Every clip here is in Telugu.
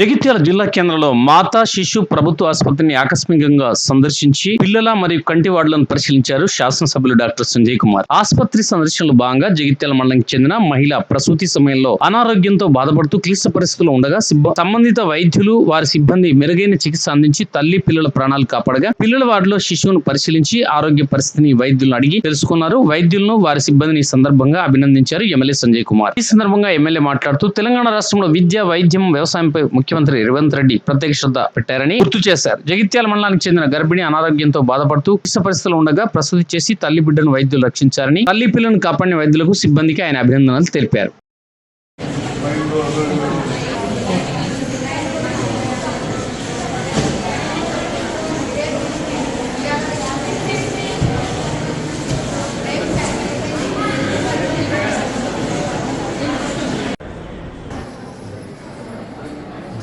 జగిత్యాల జిల్లా కేంద్రంలో మాతా శిశు ప్రభుత్వ ఆసుపత్రిని ఆకస్మికంగా సందర్శించి పిల్లల మరియు కంటి వార్డులను పరిశీలించారు శాసనసభ్యులు డాక్టర్ సంజయ్ కుమార్. ఆసుపత్రి సందర్శనలో భాగంగా జగిత్యాల మండలానికి చెందిన మహిళ ప్రసూతి సమయంలో అనారోగ్యంతో బాధపడుతూ క్లిష్ట పరిస్థితుల్లో ఉండగా సంబంధిత వైద్యులు వారి సిబ్బంది మెరుగైన చికిత్స అందించి తల్లి పిల్లల ప్రాణాలు కాపాడగా పిల్లల వార్డులో శిశువును పరిశీలించి ఆరోగ్య పరిస్థితిని వైద్యులను అడిగి తెలుసుకున్నారు. వైద్యులను వారి సిబ్బందిని సందర్భంగా అభినందించారు ఎమ్మెల్యే సంజయ్ కుమార్. ఈ సందర్భంగా ఎమ్మెల్యే మాట్లాడుతూ తెలంగాణ రాష్ట్రంలో విద్య వైద్యం వ్యవసాయంపై ముఖ్యమంత్రి రేవంత్ రెడ్డి ప్రత్యేక శ్రద్ధ పెట్టారని గుర్తు చేశారు. జగిత్యాల మండలానికి చెందిన గర్భిణి అనారోగ్యంతో బాధపడుతూ క్లిష్ట పరిస్థితులు ఉండగా ప్రసూతి చేసి తల్లి బిడ్డను వైద్యులు రక్షించారని తల్లి పిల్లను కాపాడిన వైద్యులకు సిబ్బందికి ఆయన అభినందనలు తెలిపారు.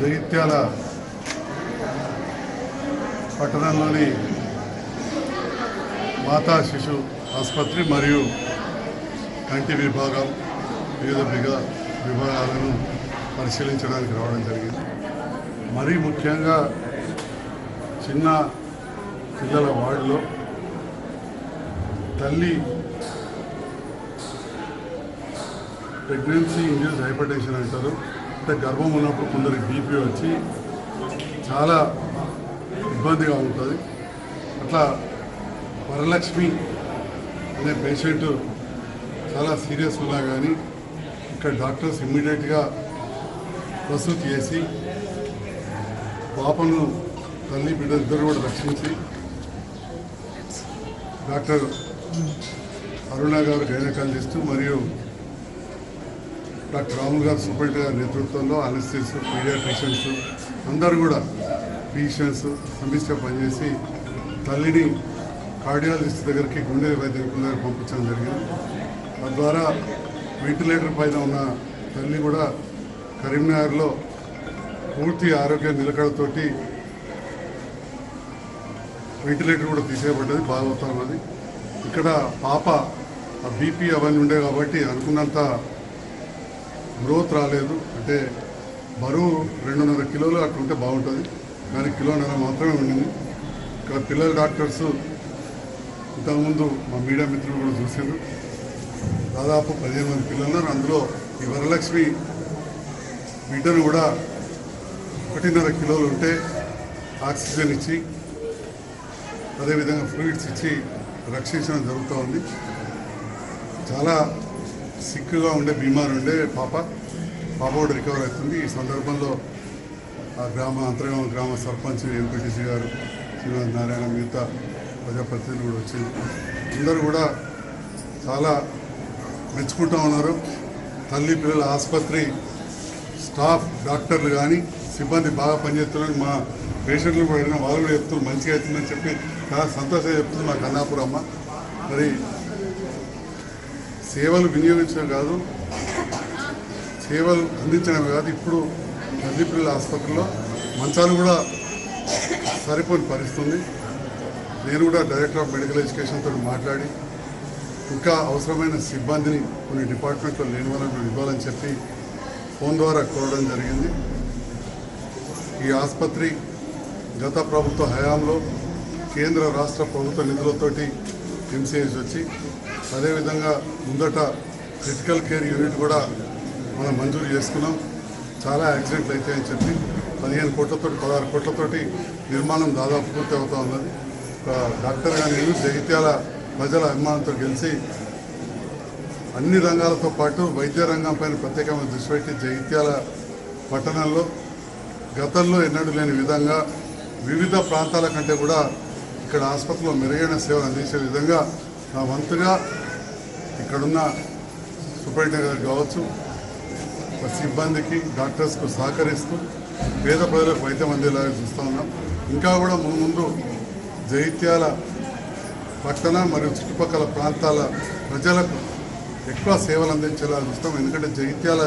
జగిత్యాల పట్టణంలోని మాతా శిశు ఆసుపత్రి మరియు కంటి విభాగం వివిధ విభాగాలను పరిశీలించడానికి రావడం జరిగింది. మరీ ముఖ్యంగా చిన్న పిల్లల వార్డులో తల్లి ప్రెగ్నెన్సీ ఇండ్యూస్ హైపర్టెన్షన్ అంటారు. అంటే గర్భం ఉన్నప్పుడు కొందరికి బీపీ వచ్చి చాలా ఇబ్బందిగా ఉంటుంది. అట్లా వరలక్ష్మి అనే పేషెంట్ చాలా సీరియస్ ఉన్నా కానీ ఇక్కడ డాక్టర్స్ ఇమ్మీడియట్గా ప్రసూతి చేసి పాపను తల్లి బిడ్డ ఇద్దరు కూడా రక్షించి డాక్టర్ అరుణ గారు గైనకాలజిస్టు మరియు డాక్టర్ రాములు గారు సూపరింట్ గారి నేతృత్వంలో అనస్థిస్ పీడియాట్రిషియన్స్ అందరూ కూడా ఫిజిషియన్స్ సమిష్టిగా పనిచేసి తల్లిని కార్డియాలజిస్ట్ దగ్గరికి గుండె వైద్యం దగ్గర పంపించడం జరిగింది. తద్వారా వెంటిలేటర్ పైన ఉన్న తల్లి కూడా కరీంనగర్లో పూర్తి ఆరోగ్య నిలకడతోటి వెంటిలేటర్ కూడా తీసేయబడ్డది బాగవుతా ఉన్నది ఇక్కడ పాప ఆ బీపీ అవన్నీ ఉండే కాబట్టి అనుకున్నంత గ్రోత్ రాలేదు. అంటే బరువు రెండున్నర కిలోలు అట్లుంటే ఉంటే బాగుంటుంది. కానీ కిలోన్నర మాత్రమే ఉండింది. ఇక్కడ పిల్లల డాక్టర్స్ ఇంతకుముందు మా మీడియా మిత్రులు కూడా చూసారు దాదాపు పదిహేను మంది పిల్లలు ఉన్నారు. అందులో ఈ వరలక్ష్మి బిడ్డను కూడా ఒకటిన్నర కిలోలు ఉంటే ఆక్సిజన్ ఇచ్చి అదేవిధంగా ఫ్లూయిడ్స్ ఇచ్చి రక్షించడం జరుగుతూ ఉంది చాలా సిక్గా ఉండే బీమార్ ఉండే పాప పాప కూడా రికవర్ అవుతుంది. ఈ సందర్భంలో ఆ గ్రామ అంతర్గామ గ్రామ సర్పంచ్ ఎంపీటీసీ గారు శ్రీనివాస నారాయణ మిగతా ప్రజాప్రతినిధులు కూడా వచ్చింది అందరూ కూడా చాలా మెచ్చుకుంటూ ఉన్నారు. తల్లి పిల్లల ఆసుపత్రి స్టాఫ్ డాక్టర్లు కానీ సిబ్బంది బాగా పనిచేస్తున్నారు. మా పేషెంట్లు కూడా వాళ్ళు కూడా చెప్తున్నారు మంచిగా అవుతుందని చెప్పి చాలా సంతోషంగా చెప్తుంది మా కన్నాపురమ్మ. మరి సేవలు వినియోగించడం కాదు సేవలు అందించడమే కాదు. ఇప్పుడు తల్లి ఆసుపత్రిలో మంచాలు కూడా సరిపోని పరిస్థితుంది. నేను కూడా డైరెక్టర్ ఆఫ్ మెడికల్ ఎడ్యుకేషన్తో మాట్లాడి ఇంకా అవసరమైన సిబ్బందిని కొన్ని డిపార్ట్మెంట్లో లేని వాళ్ళని ఇవ్వాలని చెప్పి ఫోన్ ద్వారా కోరడం జరిగింది. ఈ ఆసుపత్రి గత ప్రభుత్వ హయాంలో కేంద్ర రాష్ట్ర ప్రభుత్వ నిధులతోటి ఎంసీహెచ్ వచ్చి అదేవిధంగా ముందట క్రిటికల్ కేర్ యూనిట్ కూడా మనం మంజూరు చేసుకున్నాం. చాలా యాక్సిడెంట్లు అవుతాయని చెప్పి పదిహేను కోట్లతోటి పదహారు కోట్లతోటి నిర్మాణం దాదాపు పూర్తి అవుతా ఉన్నది ఒక డాక్టర్గా నేను జగిత్యాల ప్రజల అభిమానంతో గెలిచి అన్ని రంగాలతో పాటు వైద్య రంగం పైన ప్రత్యేకమైన దృష్టి పెట్టి జగిత్యాల పట్టణంలో గతంలో ఎన్నడూ లేని విధంగా వివిధ ప్రాంతాల కంటే కూడా ఇక్కడ ఆసుపత్రిలో మెరుగైన సేవలు అందించే విధంగా నా వంతుగా ఇక్కడున్న సూపరింటెండెంట్ గారు కావచ్చు సిబ్బందికి డాక్టర్స్కు సహకరిస్తూ పేద ప్రజలకు వైద్యం అందేలాగా చూస్తూ ఉన్నాం. ఇంకా కూడా ముందు ముందు జైత్యాల పట్టణ మరియు చుట్టుపక్కల ప్రాంతాల ప్రజలకు ఎక్కువ సేవలు అందించేలా చూస్తాం. ఎందుకంటే జగిత్యాల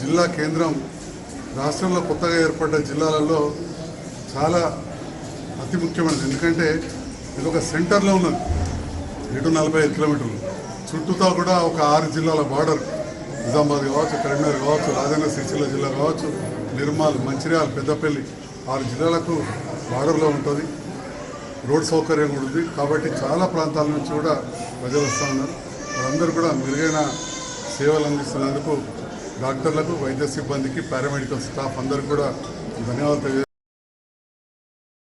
జిల్లా కేంద్రం రాష్ట్రంలో కొత్తగా ఏర్పడ్డ జిల్లాలలో చాలా అతి ముఖ్యమైనది. ఎందుకంటే ఇది ఒక సెంటర్లో ఉన్నది. ఎటు నలభై ఐదు కిలోమీటర్లు. చుట్టూతో కూడా ఒక ఆరు జిల్లాల బార్డర్ నిజామాబాద్ కావచ్చు కరీంనగర్ కావచ్చు రాజన్న సిరిసిల్ల జిల్లా కావచ్చు నిర్మల్ మంచిర్యాల పెద్దపల్లి ఆరు జిల్లాలకు బార్డర్లో ఉంటుంది. రోడ్ సౌకర్యం కూడా ఉంది. కాబట్టి చాలా ప్రాంతాల నుంచి కూడా ప్రజలు వస్తూ ఉన్నారు. వాళ్ళందరూ కూడా మెరుగైన సేవలు అందిస్తున్నందుకు డాక్టర్లకు వైద్య సిబ్బందికి పారామెడికల్ స్టాఫ్ అందరికీ కూడా ధన్యవాదాలు